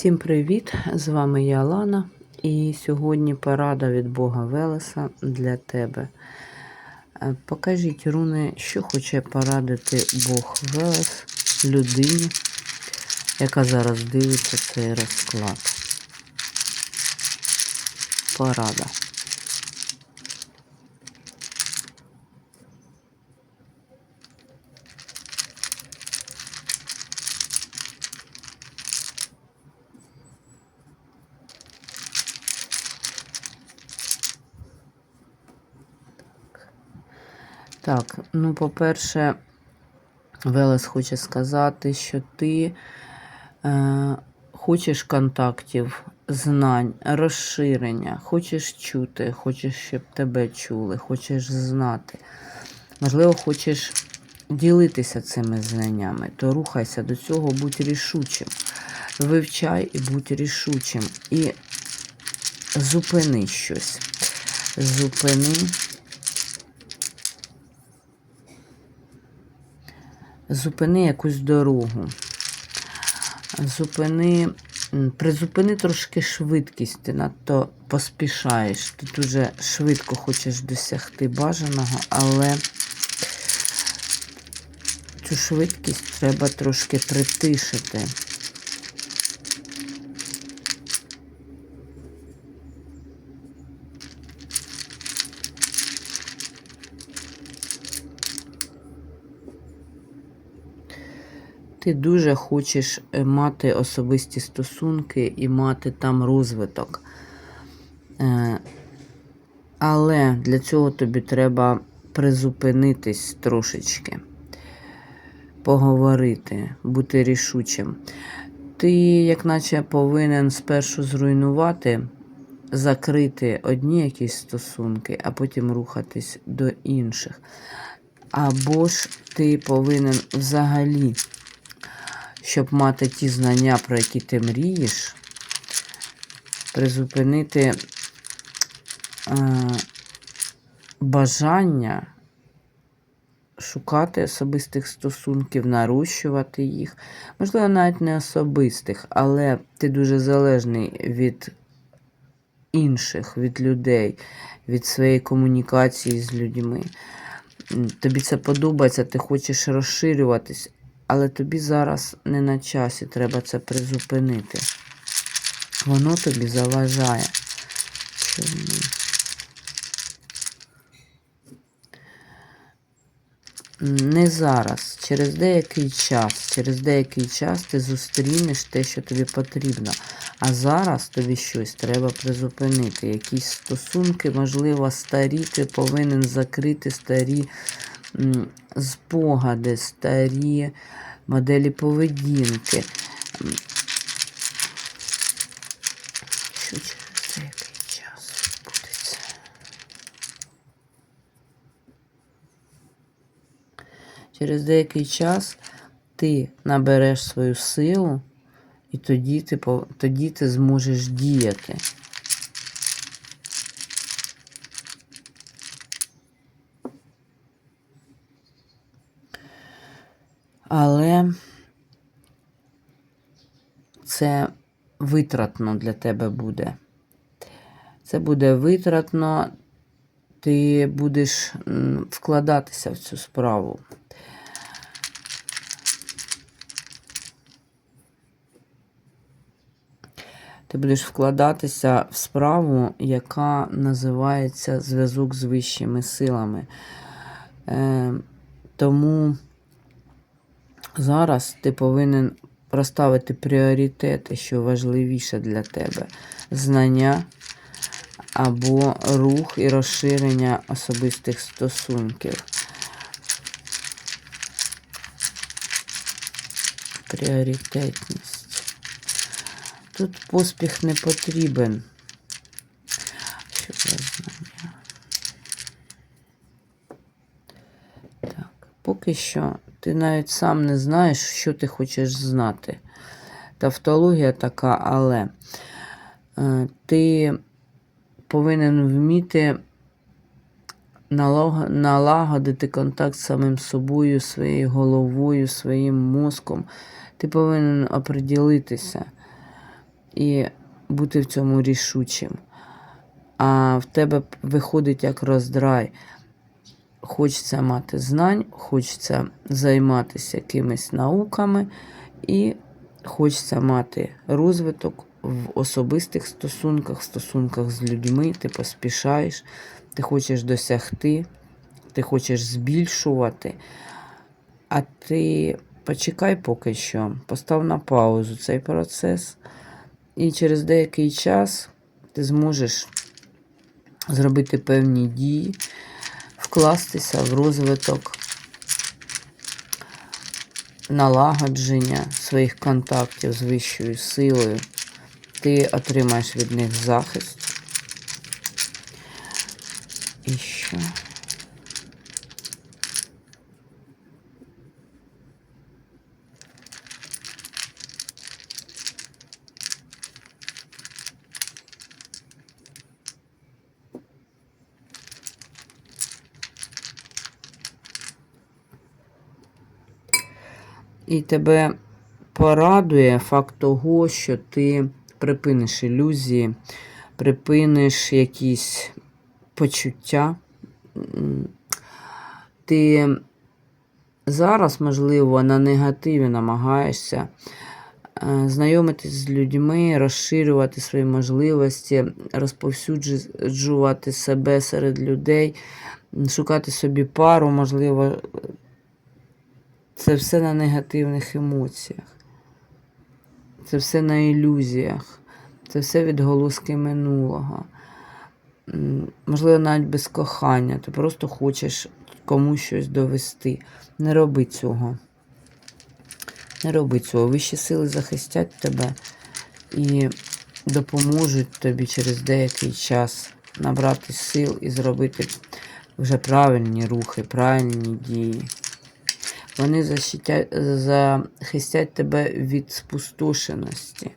Всім привіт! З вами я Лана, і сьогодні порада від Бога Велеса для тебе. Е, Покажіть руни, що хоче порадити Бог Велес людині, яка зараз дивиться цей розклад. Порада. Так, ну, по-перше, Велес хоче сказати, що ти е, хочеш контактів, знань, розширення, хочеш чути, хочеш, щоб тебе чули, хочеш знати. Можливо, хочеш ділитися цими знаннями, то рухайся до цього, будь рішучим. Вивчай і будь рішучим. І зупини щось. Зупини. Зупини якусь дорогу. Зупини, призупини трошки швидкість, ти надто поспішаєш. Ти дуже швидко хочеш досягти бажаного, але цю швидкість треба трошки притишити. Ти дуже хочеш е, мати особисті стосунки і мати там розвиток. Е, Але для цього тобі треба призупинитись трошечки, поговорити, бути рішучим. Ти, як наче, повинен спершу зруйнувати, закрити одні якісь стосунки, а потім рухатись до інших. Або ж ти повинен взагалі щоб мати ті знання, про які ти мрієш, призупинити е, бажання шукати особистих стосунків, нарощувати їх. Можливо, навіть не особистих, але ти дуже залежний від інших, від людей, від своєї комунікації з людьми. Тобі це подобається, ти хочеш розширюватись, але тобі зараз не на часі, треба це призупинити. Воно тобі заважає. Чому? Не зараз, через деякий час, через деякий час ти зустрінеш те, що тобі потрібно. А зараз тобі щось треба призупинити. Якісь стосунки, можливо, старі, ти повинен закрити старі спогади, старі моделі поведінки. Що через деякий час відбудеться? Через деякий час ти набереш свою силу, і тоді ти, тоді ти зможеш діяти. Але це витратно для тебе буде. Це буде витратно, ти будеш вкладатися в цю справу. Ти будеш вкладатися в справу, яка називається зв'язок з вищими силами. Е, Тому Зараз ти повинен розставити пріоритети, що важливіше для тебе. Знання або рух і розширення особистих стосунків. Пріоритетність. Тут поспіх не потрібен. Що знання? Поки що ти навіть сам не знаєш, що ти хочеш знати. Тавтологія така, але е, ти повинен вміти налагодити контакт з самим собою, своєю головою, своїм мозком. Ти повинен оприділитися, і бути в цьому рішучим. А в тебе виходить як роздрай. Хочеться мати знань, хочеться займатися якимись науками і хочеться мати розвиток в особистих стосунках, в стосунках з людьми, ти поспішаєш, ти хочеш досягти, ти хочеш збільшувати, а ти почекай поки що, постав на паузу цей процес, і через деякий час ти зможеш зробити певні дії, вкластися в розвиток налагодження своїх контактів з вищою силою. Ти отримаєш від них захист. І що? І тебе порадує факт того, що ти припиниш ілюзії, припиниш якісь почуття. Ти зараз, можливо, на негативі намагаєшся е, знайомитись з людьми, розширювати свої можливості, розповсюджувати себе серед людей, шукати собі пару, можливо, це все на негативних емоціях. Це все на ілюзіях. Це все відголоски минулого. Можливо, навіть без кохання. Ти просто хочеш комусь щось довести. Не роби цього. Не роби цього. Вищі сили захистять тебе і допоможуть тобі через деякий час набрати сил і зробити вже правильні рухи, правильні дії. Вони захистять тебе від спустошеності.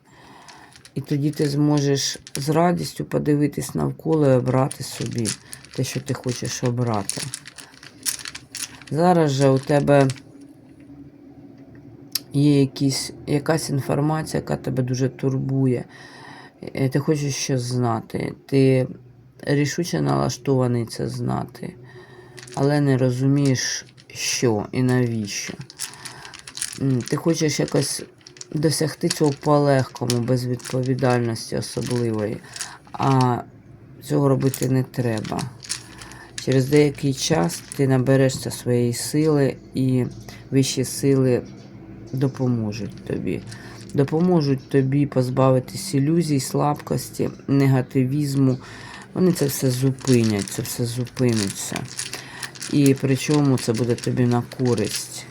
І тоді ти зможеш з радістю подивитись навколо і обрати собі те, що ти хочеш обрати. Зараз же у тебе є якісь, якась інформація, яка тебе дуже турбує. Е, Ти хочеш щось знати. Ти рішуче налаштований це знати, але не розумієш, що і навіщо. Ти хочеш якось досягти цього по-легкому, без відповідальності особливої. А цього робити не треба. Через деякий час ти наберешся своєї сили, і вищі сили допоможуть тобі. Допоможуть тобі позбавитись ілюзій, слабкості, негативізму. Вони це все зупинять, це все зупиниться. І причому це буде тобі на користь.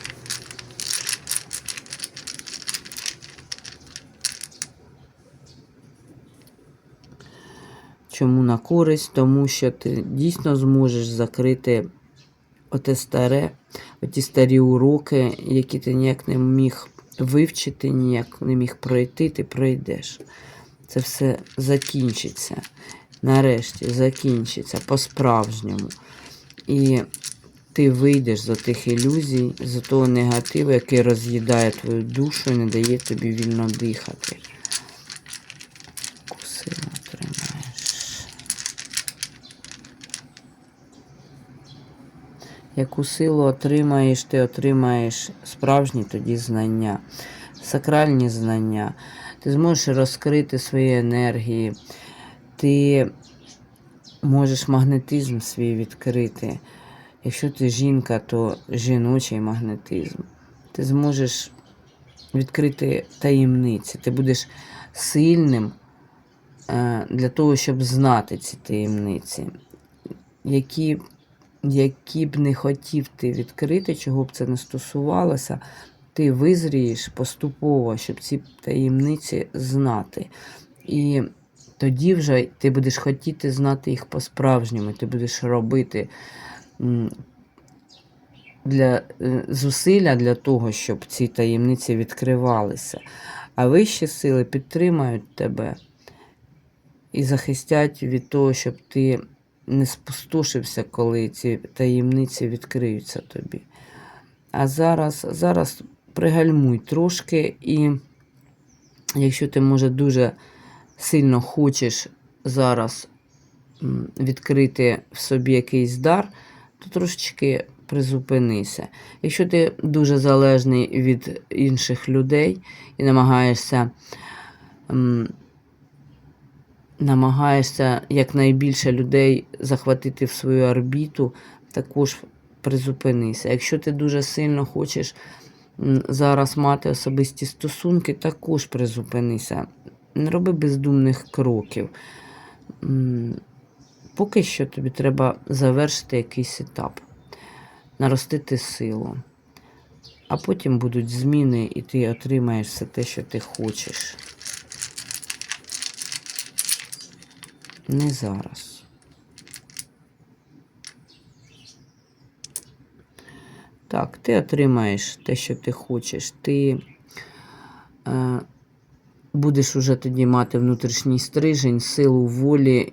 Чому на користь? Тому що ти дійсно зможеш закрити оте старе, оті старі уроки, які ти ніяк не міг вивчити, ніяк не міг пройти, ти пройдеш. Це все закінчиться. Нарешті закінчиться по-справжньому. І ти вийдеш з тих ілюзій, з того негативу, який роз'їдає твою душу і не дає тобі вільно дихати. Яку силу тримаєш? Яку силу отримаєш, ти отримаєш справжні тоді знання, сакральні знання. Ти зможеш розкрити свої енергії, ти можеш магнетизм свій відкрити. Якщо ти жінка, то жіночий магнетизм. Ти зможеш відкрити таємниці. Ти будеш сильним е, для того, щоб знати ці таємниці, які, які б не хотів ти відкрити, чого б це не стосувалося, ти визрієш поступово, щоб ці таємниці знати. І тоді вже ти будеш хотіти знати їх по-справжньому, ти будеш робити для е, зусилля для того, щоб ці таємниці відкривалися. А вищі сили підтримають тебе і захистять від того, щоб ти не спустошився, коли ці таємниці відкриються тобі. А зараз, зараз пригальмуй трошки, і якщо ти може дуже сильно хочеш зараз відкрити в собі якийсь дар, то трошечки призупинися. Якщо ти дуже залежний від інших людей і намагаєшся, м, намагаєшся якнайбільше людей захватити в свою орбіту, також призупинися. Якщо ти дуже сильно хочеш зараз мати особисті стосунки, також призупинися. Не роби бездумних кроків. Поки що тобі треба завершити якийсь етап, наростити силу. А потім будуть зміни, і ти отримаєш все те, що ти хочеш. Не зараз. Так, ти отримаєш те, що ти хочеш. Ти е, будеш уже тоді мати внутрішній стрижень, силу волі,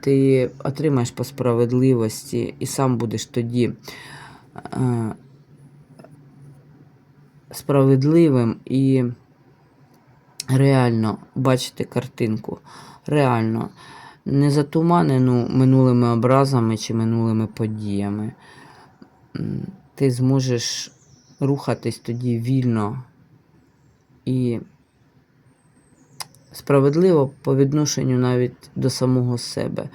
ти отримаєш по справедливості і сам будеш тоді е, справедливим і реально бачити картинку. Реально. Не затуманену минулими образами чи минулими подіями. Ти зможеш рухатись тоді вільно і справедливо по відношенню навіть до самого себе.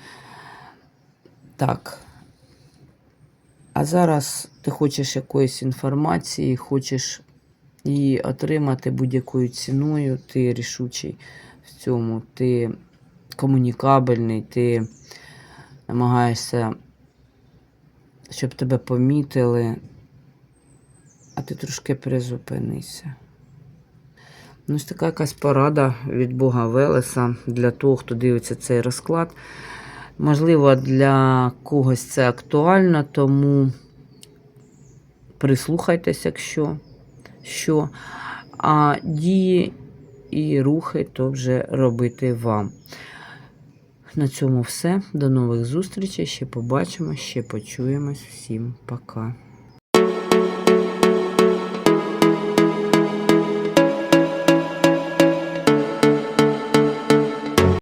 Так. А зараз ти хочеш якоїсь інформації, хочеш її отримати будь-якою ціною, ти рішучий в цьому, ти комунікабельний, ти намагаєшся, щоб тебе помітили, а ти трошки призупинися. Ну, ось така якась порада від Бога Велеса для того, хто дивиться цей розклад. Можливо, для когось це актуально, тому прислухайтесь, якщо що. А дії і рухи то вже робити вам. На цьому все. До нових зустрічей. Ще побачимо, ще почуємось. Всім пока.